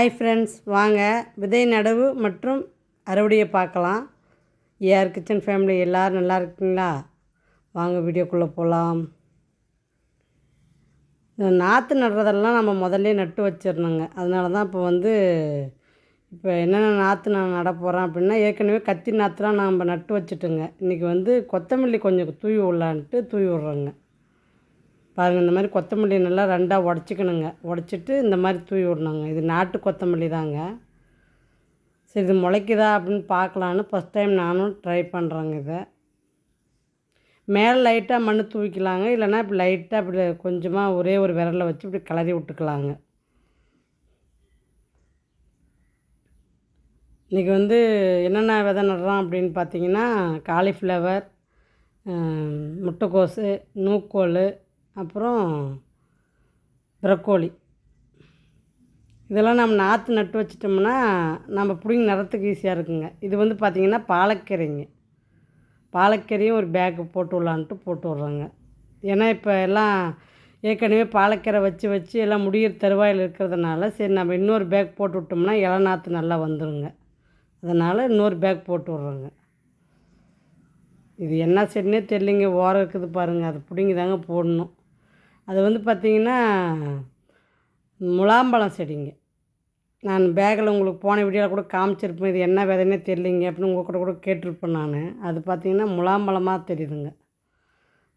Hi friends வாங்க. விதை நடவு மற்றும் அறுவடையை பார்க்கலாம். ஏஆர் கிச்சன் ஃபேமிலி எல்லோரும் நல்லா இருக்கீங்களா? வாங்க வீடியோக்குள்ளே போகலாம் நாற்று நடுறதெல்லாம் நம்ம முதல்ல நட்டு வச்சிடணுங்க அதனால தான் இப்போ வந்து இப்போ என்னென்ன நாற்று நான் நட போகிறேன் அப்படின்னா ஏற்கனவே கத்தி நாற்றுலாம் நம்ம நட்டு வச்சுட்டுங்க. இன்றைக்கி வந்து கொத்தமல்லி கொஞ்சம் தூவி விடலான்ட்டு தூவி விட்றோங்க. பாருங்கள் இந்த மாதிரி கொத்தமல்லி நல்லா ரெண்டாக உடச்சிக்கணுங்க. உடச்சிட்டு இந்த மாதிரி தூவி விடணுங்க. இது நாட்டு கொத்தமல்லி தாங்க. சரி இது முளைக்குதா அப்படின்னு பார்க்கலான்னு ஃபஸ்ட் டைம் நானும் ட்ரை பண்ணுறேங்க இதை. மேலே லைட்டாக மண் தூவிக்கலாங்க. இல்லைன்னா இப்படி லைட்டாக இப்படி கொஞ்சமாக ஒரே ஒரு விரலில் வச்சு இப்படி கிளறி விட்டுக்கலாங்க. இன்றைக்கி வந்து என்னென்ன விதை நடுறோம் அப்படின்னு பார்த்தீங்கன்னா காலிஃப்ளவர் முட்டைக்கோஸு நூக்கோல் அப்புறம் ப்ரக்கோலி. இதெல்லாம் நம்ம நாற்று நட்டு வச்சிட்டோம்னா நம்ம பிடிங்கி நடுறதுக்கு ஈஸியாக இருக்குங்க. இது வந்து பார்த்திங்கன்னா பாலக்கீரைங்க. பாலக்கீரையும் ஒரு பேக்கு போட்டு விட்லான்ட்டு போட்டு விட்றோங்க. ஏன்னா இப்போ எல்லாம் ஏற்கனவே பாலக்கீரை வச்சு வச்சு எல்லாம் முடியிற தருவாயில் இருக்கிறதுனால சரி நம்ம இன்னொரு பேக் போட்டு விட்டோம்னா இள நாற்று நல்லா வந்துடுங்க அதனால் இன்னொரு பேக் போட்டு விட்றோங்க. இது என்ன செடினே தெரியலிங்க. ஓரம் இருக்குது பாருங்கள் அது பிடிங்கி தாங்க போடணும். அது வந்து பார்த்திங்கன்னா முலாம்பழம் செடிங்க. நான் பேக்கில் உங்களுக்கு போன வீடியோவில் கூட காமிச்சிருப்பேன். இது என்ன விதைன்னே தெரியலிங்க அப்படின்னு உங்கள் கூட கூட கேட்டிருப்பேன் நான். அது பார்த்திங்கன்னா முலாம்பழமாக தெரியுதுங்க.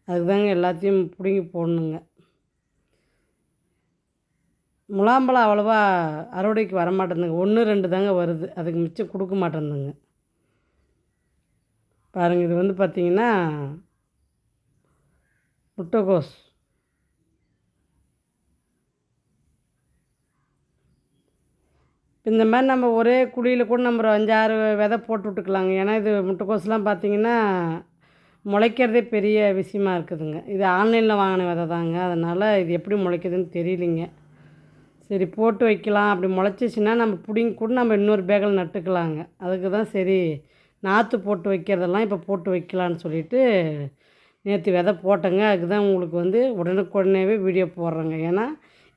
அதுக்கு தாங்க எல்லாத்தையும் பிடுங்கி போடணுங்க. முலாம்பழம் அவ்வளோவா அறுவடைக்கு வர மாட்டேங்குதுங்க ஒன்று ரெண்டு தாங்க வருது. அதுக்கு மிச்சம் கொடுக்க மாட்டேங்குதுங்க பாருங்கள் இது வந்து பார்த்திங்கன்னா முட்டைகோஸ். இந்த மாதிரி நம்ம ஒரே குழியில் கூட நம்ம ஒரு அஞ்சாறு விதை போட்டு விட்டுக்கலாங்க. ஏன்னா இது முட்டைக்கோஸ்லாம் பார்த்திங்கன்னா முளைக்கிறதே பெரிய விஷயமா இருக்குதுங்க. இது ஆன்லைனில் வாங்கின விதை தாங்க. அதனால் இது எப்படி முளைக்குதுன்னு தெரியலிங்க. சரி போட்டு வைக்கலாம். அப்படி முளைச்சிச்சின்னா நம்ம பிடிங்க கூட நம்ம இன்னொரு பேக்கில் நட்டுக்கலாங்க. அதுக்கு தான் சரி நாற்று போட்டு வைக்கிறதெல்லாம் இப்போ போட்டு வைக்கலான்னு சொல்லிவிட்டு நேற்று விதை போட்டேங்க. அதுக்கு தான் உங்களுக்கு வந்து உடனுக்குடனேவே வீடியோ போடுறேங்க. ஏன்னா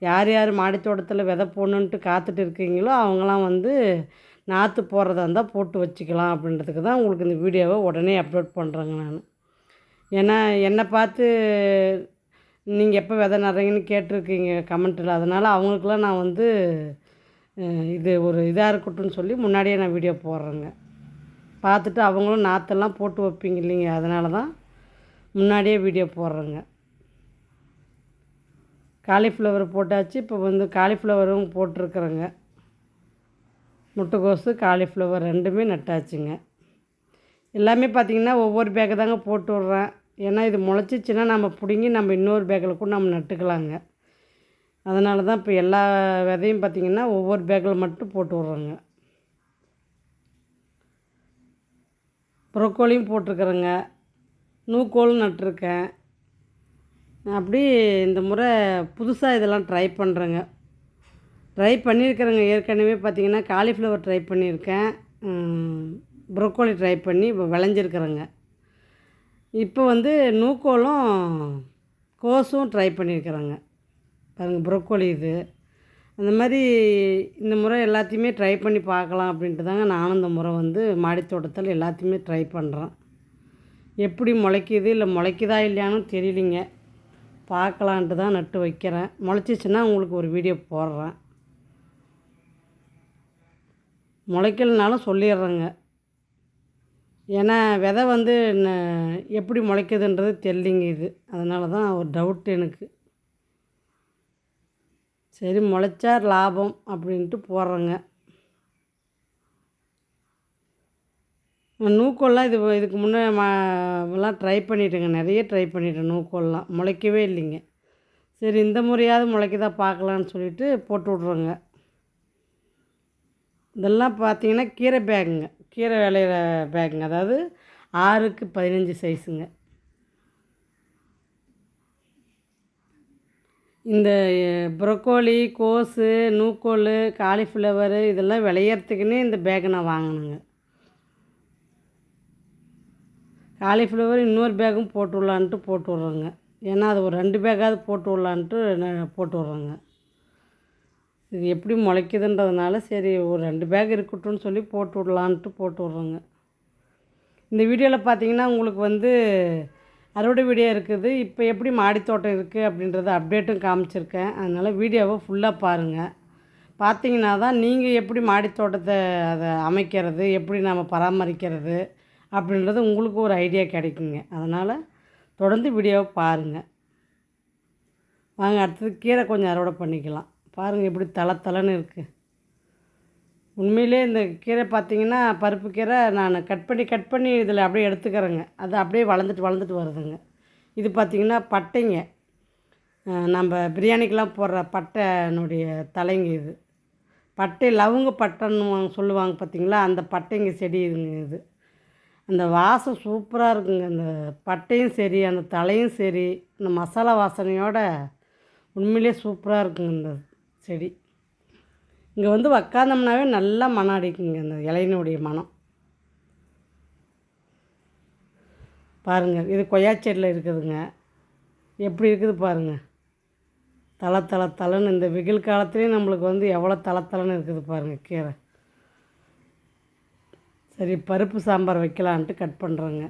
யார் யார் மாடித்தோட்டத்தில் விதை போடணுன்ட்டு காத்துட்டு இருக்கீங்களோ அவங்களாம் வந்து நாற்று போடுறதா இருந்தால் போட்டு வச்சுக்கலாம் அப்படின்றதுக்கு தான் உங்களுக்கு இந்த வீடியோவை உடனே அப்லோட் பண்ணுறேங்க நான். ஏன்னா என்னை பார்த்து நீங்கள் எப்போ விதை நடுறீங்கன்னு கேட்டிருக்கீங்க கமெண்ட்டில். அதனால் அவங்களுக்குலாம் நான் வந்து இது ஒரு இதாக இருக்கட்டும்னு சொல்லி முன்னாடியே நான் வீடியோ போடுறேங்க. பார்த்துட்டு அவங்களும் நாற்றெல்லாம் போட்டு வைப்பீங்க இல்லைங்க. அதனால தான் முன்னாடியே வீடியோ போடுறேங்க. காலிஃப்ளவர் போட்டாச்சு இப்போ வந்து காலிஃப்ளவரும் போட்டிருக்குறேங்க. முட்டைக்கோஸு காலிஃப்ளவர் ரெண்டுமே நட்டாச்சுங்க. எல்லாமே பார்த்திங்கன்னா ஒவ்வொரு பேக்கை தாங்க போட்டு விட்றேன். ஏன்னா இது முளைச்சிச்சின்னா நம்ம பிடுங்கி நம்ம இன்னொரு பேக்கில் கூட நம்ம நட்டுக்கலாங்க. அதனால தான் இப்போ எல்லா விதையும் பார்த்திங்கன்னா ஒவ்வொரு பேக்கில் மட்டும் போட்டு விட்றேங்க. ப்ரொக்கோலியும் போட்டிருக்குறேங்க. நூக்கோலும் நட்டிருக்கேன். அப்படி இந்த முறை புதுசாக இதெல்லாம் ட்ரை பண்ணுறேங்க ட்ரை பண்ணியிருக்கிறேங்க. ஏற்கனவே பார்த்திங்கன்னா காலிஃப்ளவர் ட்ரை பண்ணியிருக்கேன். ப்ரொக்கோலி ட்ரை பண்ணி இப்போ விளைஞ்சிருக்கிறேங்க. இப்போ வந்து நூக்கோலும் கோஸும் ட்ரை பண்ணியிருக்கிறேங்க. பாருங்கள் ப்ரொக்கோலி இது. அந்த மாதிரி இந்த முறை எல்லாத்தையுமே ட்ரை பண்ணி பார்க்கலாம் அப்படின்ட்டு தாங்க நானும் இந்த முறை வந்து மாடித்தோட்டத்தில் எல்லாத்தையுமே ட்ரை பண்ணுறேன் எப்படி முளைக்குது இல்லை முளைக்குதா இல்லையானு தெரியலிங்க. பார்க்கலான்ட்டு தான் நட்டு வைக்கிறேன். முளைச்சிச்சின்னா உங்களுக்கு ஒரு வீடியோ போடுறேன். முளைக்கலனாலும் சொல்லிடுறேங்க. ஏன்னா விதை வந்து எப்படி முளைக்குதுன்றது தெரியலிங்க இது. அதனால தான் ஒரு டவுட் எனக்கு. சரி முளைச்சா லாபம் அப்படின்ட்டு போடுறேங்க. நூக்கோல்லாம் இது இதுக்கு முன்னே எல்லாம் ட்ரை பண்ணிட்டேங்க. நிறைய ட்ரை பண்ணிட்டேன் நூக்கோல்லாம். முளைக்கவே இல்லைங்க. சரி இந்த முறையாவது முளைக்குதா பார்க்கலான்னு சொல்லிட்டு போட்டு விட்றோங்க. இதெல்லாம் பார்த்தீங்கன்னா கீரை பேக்குங்க. கீரை விளையிற பேக்குங்க. அதாவது ஆறுக்கு பதினஞ்சு சைஸுங்க இந்த ப்ரொக்கோலி கோஸு நூக்கோல் காலிஃப்ளவரு இதெல்லாம் விளையறதுக்குன்னே இந்த பேக்கை நான் வாங்கினேங்க. காலிஃப்ளவர் இன்னொரு பேக்கும் போட்டு விட்லான்ட்டு போட்டு விட்றோங்க ஏன்னா அது ஒரு ரெண்டு பேக்காவது போட்டு விட்லான்ட்டு நான் போட்டு விட்றோங்க இது எப்படி முளைக்குதுன்றதுனால சரி ஒரு ரெண்டு பேக் இருக்கட்டும்னு சொல்லி போட்டு விடலான்ட்டு போட்டு விட்றோங்க இந்த வீடியோவில் பார்த்தீங்கன்னா உங்களுக்கு வந்து அறுவடை வீடியோ இருக்குது. இப்போ எப்படி மாடித்தோட்டம் இருக்குது அப்படின்றத அப்டேட்டும் காமிச்சிருக்கேன். அதனால் வீடியோவை ஃபுல்லாக பாருங்கள் பார்த்தீங்கன்னா தான் நீங்கள் எப்படி மாடித்தோட்டத்தை அதை அமைக்கிறது எப்படி நம்ம பராமரிக்கிறது அப்படின்றது உங்களுக்கு ஒரு ஐடியா கிடைக்குங்க. அதனால் தொடர்ந்து வீடியோவை பாருங்கள் வாங்க அடுத்தது கீரை கொஞ்சம் அறுவடை பண்ணிக்கலாம். பாருங்கள் எப்படி தலை தலைன்னு இருக்குது உண்மையிலே இந்த கீரை பார்த்தீங்கன்னா பருப்பு கீரை நான் கட் பண்ணி கட் பண்ணி இதில் அப்படியே எடுத்துக்கிறேங்க. அது அப்படியே வளர்ந்துட்டு வளர்ந்துட்டு வருதுங்க. இது பார்த்திங்கன்னா பட்டைங்க. நம்ம பிரியாணிக்கெலாம் போடுற பட்டைனுடைய தலைங்க இது. பட்டை லவங்க பட்டைன்னு வாங்க- சொல்லுவாங்க பார்த்தீங்களா? அந்த பட்டைங்க செடி இதுங்க இது. அந்த வாசம் சூப்பராக இருக்குங்க. அந்த பட்டையும் சரி அந்த தலையும் சரி அந்த மசாலா வாசனையோட உண்மையிலே சூப்பராக இருக்குங்க இந்த செடி. இங்கே வந்து உக்காந்தோம்னாவே நல்லா மனம் அடிக்குங்க அந்த இலையினுடைய மனம் பாருங்கள் இது கொய்யா செடியில் இருக்குதுங்க. எப்படி இருக்குது பாருங்கள் தலை தலை தலைன்னு இந்த வெயில் காலத்துலேயும் நம்மளுக்கு வந்து எவ்வளோ தலை தலைன்னு இருக்குது பாருங்கள் கீரை. சரி பருப்பு சாம்பார் வைக்கலான்ட்டு கட் பண்ணுறேங்க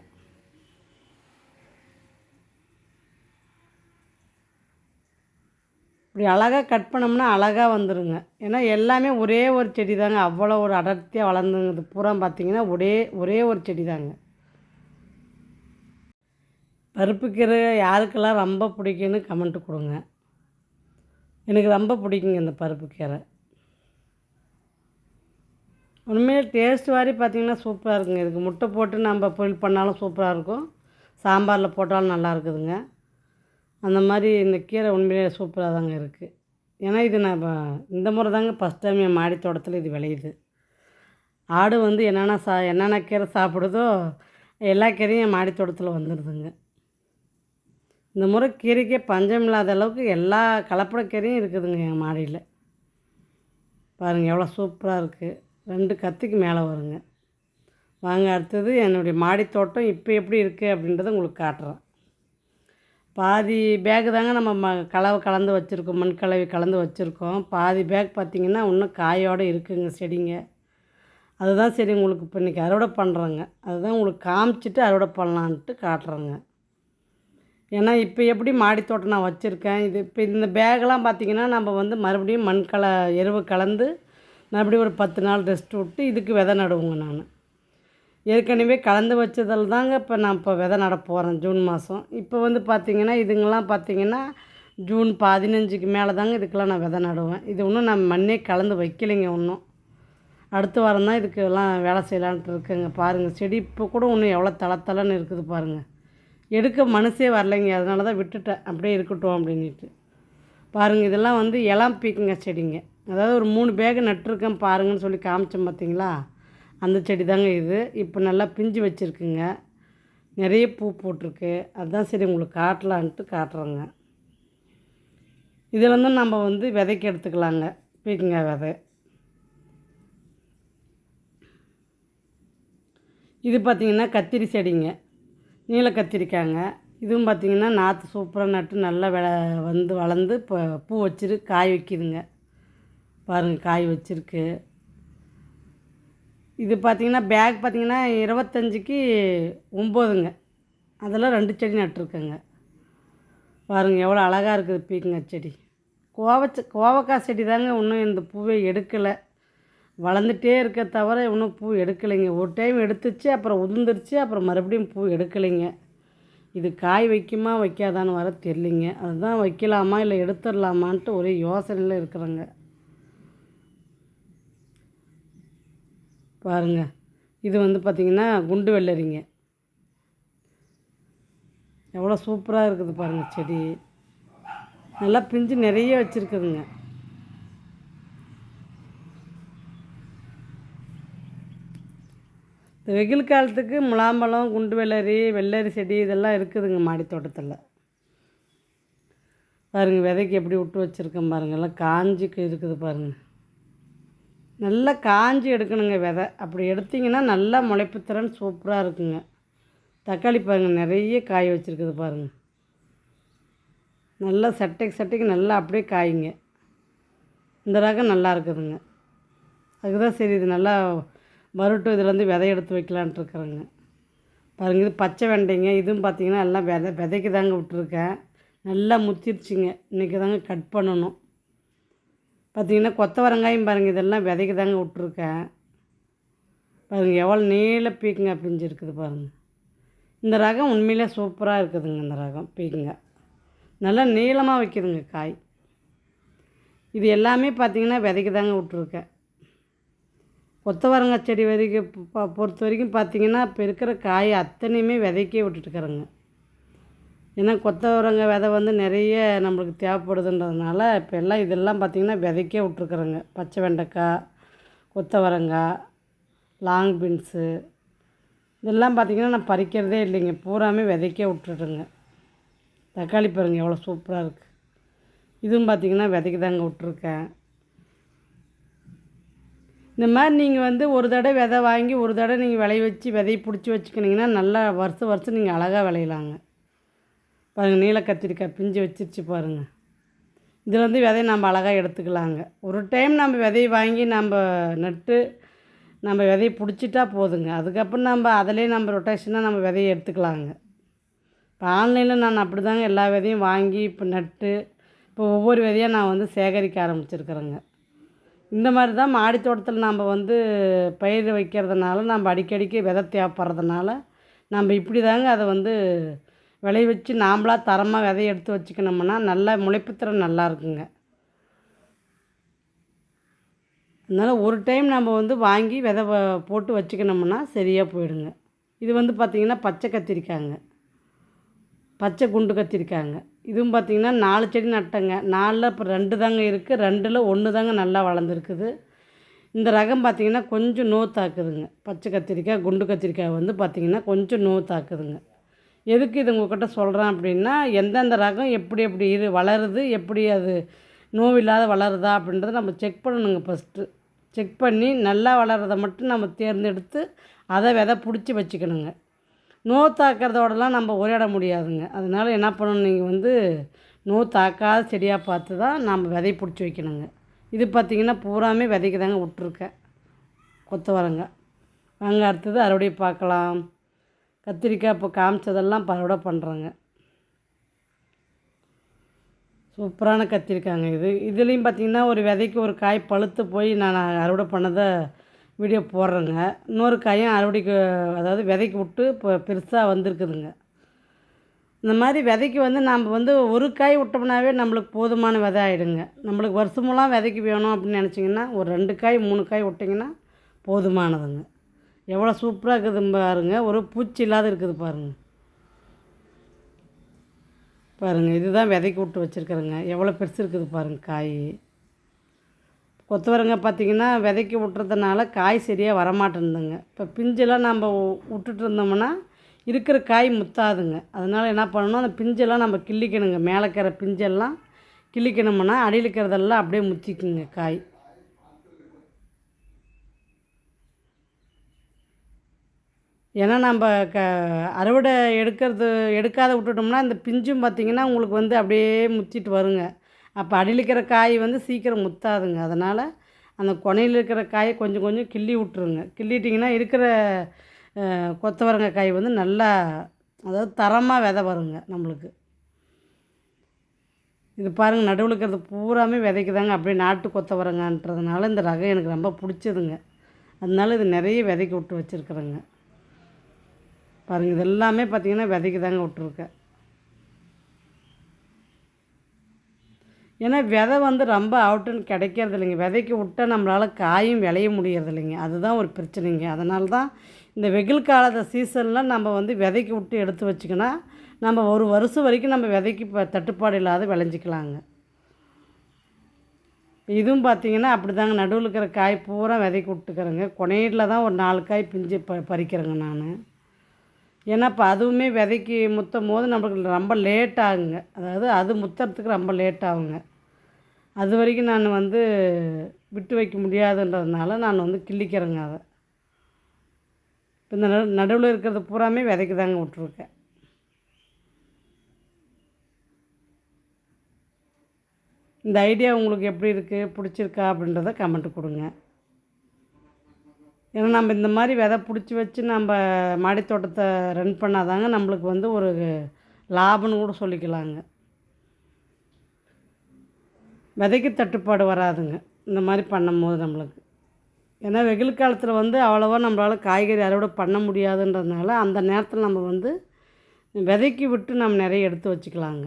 இப்படி அழகாக கட் பண்ணோம்னா அழகாக வந்துடுங்க ஏன்னா எல்லாமே ஒரே ஒரு செடி தாங்க அவ்வளோ ஒரு அடர்த்தியாக வளர்ந்துங்கிறது பூரா பார்த்தீங்கன்னா ஒரே ஒரே ஒரு செடி தாங்க பருப்பு கீரை யாருக்கெல்லாம் ரொம்ப பிடிக்குன்னு கமெண்ட் கொடுங்க. எனக்கு ரொம்ப பிடிக்குங்க இந்த பருப்பு கீரை. உண்மையிலே டேஸ்ட் வாரி பார்த்தீங்கன்னா சூப்பராக இருக்குங்க. இதுக்கு முட்டை போட்டு நம்ம பொரியல் பண்ணாலும் சூப்பராக இருக்கும். சாம்பாரில் போட்டாலும் நல்லா இருக்குதுங்க. அந்த மாதிரி இந்த கீரை உண்மையிலே சூப்பராக தாங்க இருக்குது ஏன்னா இது நான் இந்த முறை தாங்க ஃபஸ்ட் டைம் என் மாடி தோட்டத்தில் இது விளையுது. ஆடு வந்து என்னென்ன சா என்னென்ன கீரை சாப்பிடுதோ எல்லா கீரையும் என் மாடி தோட்டத்தில் வந்துடுதுங்க இந்த முறை கீரைக்கே பஞ்சம் இல்லாத அளவுக்கு எல்லா கலப்பட கீரையும் இருக்குதுங்க என் மாடியில். பாருங்கள் எவ்வளோ சூப்பராக இருக்குது ரெண்டு கத்திக்கு மேலே வருங்க. வாங்க அடுத்தது என்னுடைய மாடித்தோட்டம் இப்போ எப்படி இருக்குது அப்படின்றத உங்களுக்கு காட்டுறேன். பாதி பேக்கு தாங்க நம்ம ம கலவை கலந்து வச்சுருக்கோம் மண் கலவை கலந்து வச்சுருக்கோம். பாதி பேக் பார்த்திங்கன்னா இன்னும் காயோடு இருக்குதுங்க செடிங்க. அதுதான் சரி உங்களுக்கு இப்போ இன்றைக்கி அறுவடை பண்ணுறேங்க அதுதான் உங்களுக்கு காமிச்சிட்டு அறுவடை பண்ணலான்ட்டு காட்டுறேங்க. ஏன்னா இப்போ எப்படி மாடித்தோட்டம் நான் வச்சுருக்கேன் இது இப்போ இந்த பேக்கெலாம் பார்த்திங்கன்னா நம்ம வந்து மறுபடியும் மண் கல எருவு கலந்து மறுபடியும் ஒரு பத்து நாள் ரெஸ்ட் விட்டு இதுக்கு விதை நடுவோங்க நான். ஏற்கனவே கலந்து வச்சதில் தாங்க இப்போ நான் இப்போ விதை நட போகிறேன் ஜூன் மாதம் இப்போ வந்து பார்த்திங்கன்னா இதுங்கெல்லாம் பார்த்திங்கன்னா ஜூன் பதினஞ்சுக்கு மேலே தாங்க இதுக்கெல்லாம் நான் விதை நடுவேன். இது இன்னும் நான் மண்ணே கலந்து வைக்கலைங்க இன்னும் அடுத்த வாரம் தான் இதுக்கு எல்லாம் வேலை செய்யலான்ட்டு இருக்குங்க. பாருங்கள் செடி இப்போ கூட இன்னும் எவ்வளோ தளத்தலன்னு இருக்குது பாருங்கள் எடுக்க மனசே வரலைங்க. அதனால தான் விட்டுட்டேன். அப்படியே இருக்கட்டும் அப்படின்ட்டு பாருங்கள் இதெல்லாம் வந்து இளம் பீக்குங்க செடிங்க. அதாவது ஒரு மூணு பேகு நட்டிருக்கேன் பாருங்கன்னு சொல்லி காமிச்சேன் பார்த்தீங்களா? அந்த செடி தாங்க இது. இப்போ நல்லா பிஞ்சு வச்சுருக்குங்க. நிறைய பூ போட்டிருக்கு. அதுதான் சரி உங்களுக்கு காட்டலான்ட்டு காட்டுறோங்க. இதில் வந்து நம்ம வந்து விதைக்கு எடுத்துக்கலாங்க. பீக்கங்காய் விதை. இது பார்த்திங்கன்னா கத்திரி செடிங்க. நீல கத்திரிக்காங்க இதுவும் பார்த்திங்கன்னா நாற்று சூப்பராக நட்டு நல்லா வெ வந்து வளர்ந்து இப்போ பூ வச்சிரு காய் வைக்கிதுங்க. பாருங்கள் காய் வச்சுருக்கு. இது பார்த்திங்கன்னா பேக் பார்த்திங்கன்னா இருபத்தஞ்சிக்கு ஒம்போதுங்க. அதெல்லாம் ரெண்டு செடி நட்டிருக்கேங்க. பாருங்கள் எவ்வளோ அழகாக இருக்குது பீக்குங்க செடி. கோவச்ச கோவக்காய் செடி தாங்க இன்னும் இந்த பூவை எடுக்கலை. வளர்ந்துட்டே இருக்க தவிர இன்னும் பூ எடுக்கலைங்க. ஒரு டைம் எடுத்துச்சு அப்புறம் உதிர்ந்துருச்சு அப்புறம் மறுபடியும் பூ எடுக்கலைங்க. இது காய் வைக்குமா வைக்காதான்னு வர தெரிலிங்க அதுதான் வைக்கலாமா இல்லை எடுத்துடலாமான்ட்டு ஒரே யோசனையில் இருக்கிறேங்க. பாருங்க. இது வந்து பார்த்திங்கன்னா குண்டு வெள்ளரிங்க. எவ்வளோ சூப்பராக இருக்குது பாருங்கள் செடி. நல்லா பிஞ்சு நிறைய வச்சுருக்குதுங்க. இந்த வெயில் காலத்துக்கு முலாம்பழம் குண்டு வெள்ளரி வெள்ளரி செடி இதெல்லாம் இருக்குதுங்க மாடி தோட்டத்தில். பாருங்கள் விதைக்கு எப்படி விட்டு வச்சுருக்கேன் பாருங்கள் எல்லாம் காஞ்சிக்கு இருக்குது பாருங்கள் நல்லா காஞ்சி எடுக்கணுங்க விதை. அப்படி எடுத்திங்கன்னா நல்லா முளைப்பு திறன் சூப்பராக இருக்குங்க. தக்காளி பாருங்கள் நிறைய காய் வச்சுருக்குது பாருங்கள் நல்லா சட்டைக்கு சட்டைக்கு நல்லா அப்படியே காய்ங்க. இந்த ரகம் நல்லா இருக்குதுங்க. அதுக்கு தான் சரி இது நல்லா மறுட்டும் இதுலேருந்து விதை எடுத்து வைக்கலான்ட்டு இருக்கிறேங்க. பாருங்க இது பச்சை வெண்டைங்க. இதுவும் பார்த்தீங்கன்னா எல்லாம் விதை விதைக்கு தாங்க விட்டுருக்கேன். நல்லா முத்திருச்சுங்க. இன்றைக்கி தாங்க கட் பண்ணணும். பார்த்தீங்கன்னா கொத்தவரங்காயும் பாருங்கள் இதெல்லாம் விதைக்கு தாங்க விட்ருக்கேன் பாருங்கள் எவ்வளோ நீள பீக்குங்க பிஞ்சிருக்குது பாருங்கள் இந்த ரகம் உண்மையிலே சூப்பராக இருக்குதுங்க இந்த ரகம் பீக்குங்க. நல்லா நீளமாக வைக்குதுங்க காய். இது எல்லாமே பார்த்தீங்கன்னா விதைக்கு தாங்க விட்ருக்கேன் கொத்தவரங்காய் செடி வரைக்கும் பொறுத்த வரைக்கும் பார்த்தீங்கன்னா இப்போ இருக்கிற காய் அத்தனையுமே விதைக்கே விட்டுட்டுருக்குறேங்க ஏன்னா கொத்தவரங்க விதை வந்து நிறைய நம்மளுக்கு தேவைப்படுதுன்றதுனால இப்போ எல்லாம் இதெல்லாம் பார்த்திங்கன்னா விதைக்கே விட்ருக்குறேங்க பச்சை வெண்டைக்காய் கொத்தவரங்காய் லாங் பீன்ஸு இதெல்லாம் பார்த்திங்கன்னா நான் பறிக்கிறதே இல்லைங்க. பூராமே விதைக்கே விட்டுட்டுங்க. தக்காளி பாருங்க எவ்வளோ சூப்பராக இருக்குது இதுவும் பார்த்திங்கன்னா விதைக்கு தாங்க விட்ருக்கேன் இந்த மாதிரி நீங்கள் வந்து ஒரு தடவை விதை வாங்கி ஒரு தடவை நீங்கள் விளைய வச்சு விதையை பிடிச்சி வச்சுக்கினீங்கன்னா நல்லா வருஷம் வருஷம் நீங்கள் அழகாக விளையலாங்க. பாருங்கள் நீல கத்திரிக்காய் பிஞ்சு வச்சிருச்சு பாருங்கள் இதுலேருந்து வந்து விதையை நம்ம அழகாக எடுத்துக்கலாங்க. ஒரு டைம் நம்ம விதையை வாங்கி நம்ம நட்டு நம்ம விதையை பிடிச்சிட்டா போதுங்க. அதுக்கப்புறம் நம்ம அதிலே நம்ம ரொட்டேஷனாக நம்ம விதையை எடுத்துக்கலாங்க. இப்போ ஆன்லைனில் நான் அப்படி தாங்க எல்லா விதையும் வாங்கி இப்போ நட்டு இப்போ ஒவ்வொரு விதையாக நான் வந்து சேகரிக்க ஆரம்பிச்சிருக்கிறேங்க. இந்த மாதிரி தான் மாடி தோட்டத்தில் நம்ம வந்து பயிர் வைக்கிறதுனால நம்ம அடிக்கடிக்கு விதை தேவைப்படுறதுனால நம்ம இப்படி தாங்க அதை வந்து விளைய வச்சு நாம்பளாக தரமாக விதைய எடுத்து வச்சுக்கணும்னா நல்லா முளைப்புத்திறன் நல்லா இருக்குங்க. அதனால் ஒரு டைம் நம்ம வந்து வாங்கி விதை போட்டு வச்சுக்கணும்னா சரியாக போயிடுங்க. இது வந்து பார்த்திங்கன்னா பச்சை கத்திரிக்காங்க. பச்சை குண்டு கத்திரிக்காங்க. இதுவும் பார்த்திங்கன்னா நாலு செடி நட்டங்க. நாலில் இப்போ ரெண்டு தாங்க இருக்குது ரெண்டில் ஒன்று தாங்க நல்லா வளர்ந்துருக்குது. இந்த ரகம் பார்த்திங்கன்னா கொஞ்சம் நோ தாக்குதுங்க பச்சை கத்திரிக்காய் குண்டு கத்திரிக்காய் வந்து பார்த்திங்கன்னா கொஞ்சம் நோ தாக்குதுங்க எதுக்கு இது உங்கள்கிட்ட சொல்கிறேன் அப்படின்னா எந்தெந்த ரகம் எப்படி எப்படி இரு வளருது எப்படி அது நோவில்லாத வளருதா அப்படின்றத நம்ம செக் பண்ணணுங்க ஃபஸ்ட்டு செக் பண்ணி நல்லா வளர்கிறத மட்டும் நம்ம தேர்ந்தெடுத்து அதை விதை பிடிச்சி வச்சுக்கணுங்க. நோ தாக்கிறதோடலாம் நம்ம உரையாட முடியாதுங்க. அதனால என்ன பண்ணணும் நீங்கள் வந்து நோ தாக்காத செடியாக பார்த்து தான் நம்ம விதை பிடிச்சி வைக்கணுங்க. இது பார்த்திங்கன்னா பூராமே விதைக்கு தாங்க விட்ருக்கேன் கொத்தவரங்காய். வாங்க அடுத்தது அறுவடை பார்க்கலாம். கத்திரிக்காய் இப்போ காமிச்சதெல்லாம் இப்போ அறுவடை பண்ணுறேங்க. சூப்பரான கத்திரிக்காங்க இது. இதுலேயும் பார்த்திங்கன்னா ஒரு விதைக்கு ஒரு காய் பழுத்து போய் நான் அறுவடை பண்ணதை வீடியோ போடுறேங்க. இன்னொரு காயும் அறுவடைக்கு அதாவது விதைக்கு விட்டு இப்போ பெருசாக வந்திருக்குதுங்க. இந்த மாதிரி விதைக்கு வந்து நம்ம வந்து ஒரு காய் விட்டோம்னாவே நம்மளுக்கு போதுமான விதை ஆகிடுங்க நம்மளுக்கு வருஷமெல்லாம் விதைக்கு வேணும் அப்படின்னு நினச்சிங்கன்னா ஒரு ரெண்டு காய் மூணு காய் விட்டிங்கன்னா போதுமானதுங்க. எவ்வளோ சூப்பராக இருக்குது பாருங்க. ஒரு பூச்சி இல்லாத இருக்குது பாருங்க. பாருங்க இதுதான் விதைக்கு விட்டு வச்சுருக்குறேங்க. எவ்வளோ பெருசு இருக்குது பாருங்க காய். கொத்தவரங்காய் பார்த்திங்கன்னா விதைக்கு விட்டுறதுனால காய் சரியாக வரமாட்டேன்துங்க. இப்போ பிஞ்செல்லாம் நம்ம விட்டுட்டு இருந்தோம்னா இருக்கிற காய் முத்தாதுங்க. அதனால் என்ன பண்ணணும் அந்த பிஞ்செல்லாம் நம்ம கிள்ளிக்கணுங்க. மேலே இருக்கிற பிஞ்செல்லாம் கிள்ளிக்கணும்னா அடியில் இருக்கிறதெல்லாம் அப்படியே முத்திக்குங்க காய். ஏன்னா நம்ம க அறுவடை எடுக்கிறது எடுக்காத விட்டுட்டோம்னா இந்த பிஞ்சும் பார்த்திங்கன்னா உங்களுக்கு வந்து அப்படியே முத்திட்டு வருங்க. அப்போ அடியில் இருக்கிற காய் வந்து சீக்கிரம் முத்தாதுங்க. அதனால் அந்த கொனையில் இருக்கிற காயை கொஞ்சம் கொஞ்சம் கிள்ளி விட்ருங்க கிள்ளிட்டிங்கன்னா இருக்கிற கொத்தவரங்க காய் வந்து நல்லா அதாவது தரமாக விதை வருங்க நம்மளுக்கு. இது பாருங்கள் நடுவில் இருக்கிறது பூராமே விதைக்குதாங்க. அப்படியே நாட்டு கொத்தவரங்கான்றதுனால இந்த ரகம் எனக்கு ரொம்ப பிடிச்சதுங்க. அதனால இது நிறைய விதைக்கு விட்டு வச்சுருக்குறேங்க. பாருங்கள் இது எல்லாமே பார்த்தீங்கன்னா விதைக்கு தாங்க விட்ருக்கேன் ஏன்னா விதை வந்து ரொம்ப அவுட்டுன்னு கிடைக்கிறது இல்லைங்க விதைக்கு விட்டால் நம்மளால் காயும் விளைய முடியறது இல்லைங்க அதுதான் ஒரு பிரச்சனைங்க. அதனால தான் இந்த வெயில் காலத்த சீசனில் நம்ம வந்து விதைக்கு விட்டு எடுத்து வச்சுக்கினா நம்ம ஒரு வருஷம் வரைக்கும் நம்ம விதைக்கு இப்போ தட்டுப்பாடு இல்லாத விளைஞ்சிக்கலாங்க. இதுவும் பார்த்தீங்கன்னா அப்படி தாங்க நடுவில் இருக்கிற காய் பூரா விதைக்கு விட்டுக்கிறேங்க. கொனையில் தான் ஒரு நாலு காய் பிஞ்சு ப பறிக்கிறேங்க நான். ஏன்னா இப்போ அதுவுமே விதைக்கு முத்தும் போது நம்மளுக்கு ரொம்ப லேட் ஆகுங்க. அதாவது அது முத்துறதுக்கு ரொம்ப லேட் ஆகுங்க. அது வரைக்கும் நான் வந்து விட்டு வைக்க முடியாதுன்றதுனால நான் வந்து கிள்ளிக்கிறேங்க அதை. இப்போ இந்த நடுவில் இருக்கிறது பூராமே விதைக்கு தாங்க விட்ருக்கேன் இந்த ஐடியா உங்களுக்கு எப்படி இருக்குது பிடிச்சிருக்கா அப்படின்றத கமெண்ட் கொடுங்க. ஏன்னா நம்ம இந்த மாதிரி விதை பிடிச்சி வச்சு நம்ம மாடித்தோட்டத்தை ரன் பண்ணாதாங்க நம்மளுக்கு வந்து ஒரு லாபம்னு கூட சொல்லிக்கலாங்க. விதைக்கு தட்டுப்பாடு வராதுங்க. இந்த மாதிரி பண்ணும்போது நம்மளுக்கு. ஏன்னா வெயில் காலத்தில் வந்து அவ்வளோவா நம்மளால் காய்கறி அறுவடை பண்ண முடியாதுன்றதுனால அந்த நேரத்தில் நம்ம வந்து விதைக்கு விட்டு நம்ம நிறைய எடுத்து வச்சுக்கலாங்க.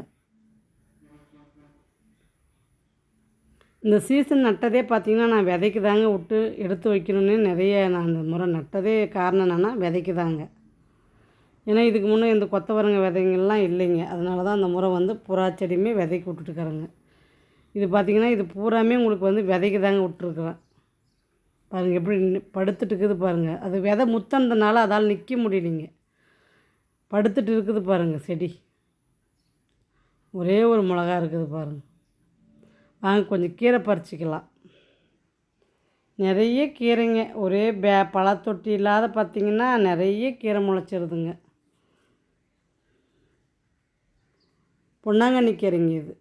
இந்த சீசன் நட்டதே பார்த்திங்கன்னா நான் விதைக்கு தாங்க விட்டு எடுத்து வைக்கணும்னு நிறைய நான் இந்த முறை நட்டதே காரணம் என்னென்னா விதைக்கு தாங்க ஏன்னா இதுக்கு முன்னே இந்த கொத்தவரங்க விதைங்கள்லாம் இல்லைங்க. அதனால தான் அந்த முறை வந்து புறா செடியுமே விதைக்கு விட்டுட்டுருக்குறேங்க. இது பார்த்திங்கன்னா இது பூராமே உங்களுக்கு வந்து விதைக்கு தாங்க விட்டுருக்குறேன். பாருங்கள் எப்படி படுத்துட்டு இருக்குது பாருங்கள் அது விதை முத்தனதுனால அதால் நிற்க முடியலைங்க. படுத்துட்டு இருக்குது பாருங்கள் செடி. ஒரே ஒரு மிளகா இருக்குது பாருங்கள் வாங்க கொஞ்சம் கீரை பறிச்சிக்கலாம். நிறைய கீரைங்க. ஒரே பே பழத்தொட்டி இல்லாத பார்த்திங்கன்னா நிறைய கீரை முளைச்சிருதுங்க. பொன்னாங்கண்ணி கீரைங்க இது.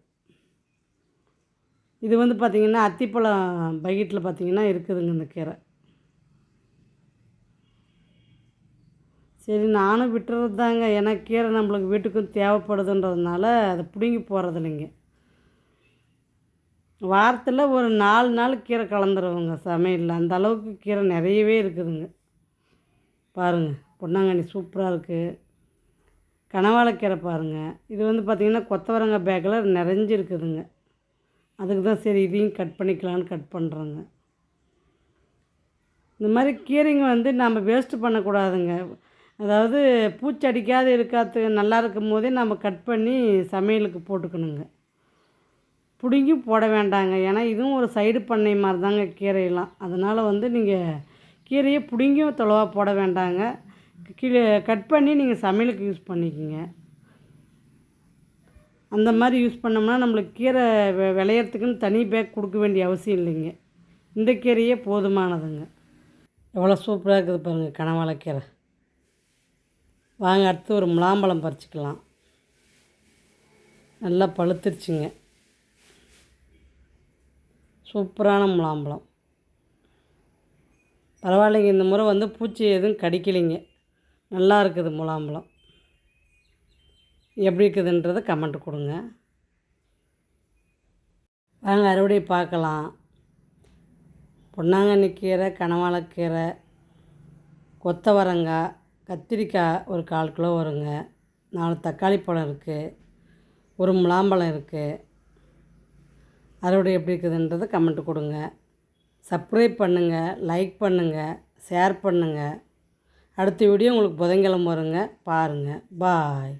இது வந்து பார்த்திங்கன்னா அத்திப்பழம் பக்கெட்டில் பார்த்திங்கன்னா இருக்குதுங்க இந்த கீரை. சரி நானும் விட்டுறது தாங்க ஏன்னா கீரை நம்மளுக்கு வீட்டுக்கும் தேவைப்படுதுன்றதுனால அதை பிடுங்கி போகிறது இல்லைங்க வாரத்தில் ஒரு நாலு நாள் கீரை கலந்துருவோங்க சமையலில். அந்த அளவுக்கு கீரை நிறையவே இருக்குதுங்க. பாருங்கள் பொன்னாங்கண்ணி சூப்பராக இருக்குது கனவாழைக்கீரை பாருங்கள் இது வந்து பார்த்திங்கன்னா கொத்தவரங்காய் பேக்கில் நிறைஞ்சு இருக்குதுங்க அதுக்கு தான் சரி இதையும் கட் பண்ணிக்கலான்னு கட் பண்ணுறோங்க இந்த மாதிரி கீரைங்க வந்து நம்ம வேஸ்ட்டு பண்ணக்கூடாதுங்க. அதாவது பூச்சி அடிக்காத இருக்காது நல்லா இருக்கும் போதே நம்ம கட் பண்ணி சமையலுக்கு போட்டுக்கணுங்க. பிடுங்கி போட வேண்டாங்க. ஏன்னா இதுவும் ஒரு சைடு பண்ணை மாதிரி தாங்க கீரையெல்லாம். அதனால் வந்து நீங்கள் கீரையை பிடுங்கியும் தொலைவாக போட வேண்டாங்க. கீழே கட் பண்ணி நீங்கள் சமையலுக்கு யூஸ் பண்ணிக்கோங்க. அந்த மாதிரி யூஸ் பண்ணோம்னா நம்மளுக்கு கீரை வெ விளையிறதுக்குன்னு தனி பேக் கொடுக்க வேண்டிய அவசியம் இல்லைங்க. இந்த கீரையே போதுமானதுங்க. எவ்வளோ சூப்பராக இருக்குது பாருங்கள் கனவாழைக்கீரை வாங்க அடுத்து ஒரு முலாம்பழம் பறிச்சுக்கலாம். நல்லா பழுத்துருச்சுங்க. சூப்பரான முலாம்பழம். பரவாயில்லைங்க இந்த முறை வந்து பூச்சி எதுவும் கடிக்கலைங்க. நல்லா இருக்குது முலாம்பழம். எப்படி இருக்குதுன்றதை கமெண்ட் கொடுங்க. வாங்க அறுவடை பார்க்கலாம். பொன்னாங்கண்ணி கீரை கனவாழைக்கீரை கொத்தவரங்காய் கத்திரிக்காய் ஒரு கால் கிலோ வருங்க. நாலு தக்காளி பழம் இருக்குது ஒரு முலாம்பழம் இருக்குது அறுவடை எப்படி இருக்குதுன்றதை கமெண்ட் கொடுங்க. சப்ஸ்கிரைப் பண்ணுங்கள் லைக் பண்ணுங்கள் ஷேர் பண்ணுங்கள் அடுத்த வீடியோ உங்களுக்கு புதன்கிழமை வருங்க. பாருங்கள் பாய்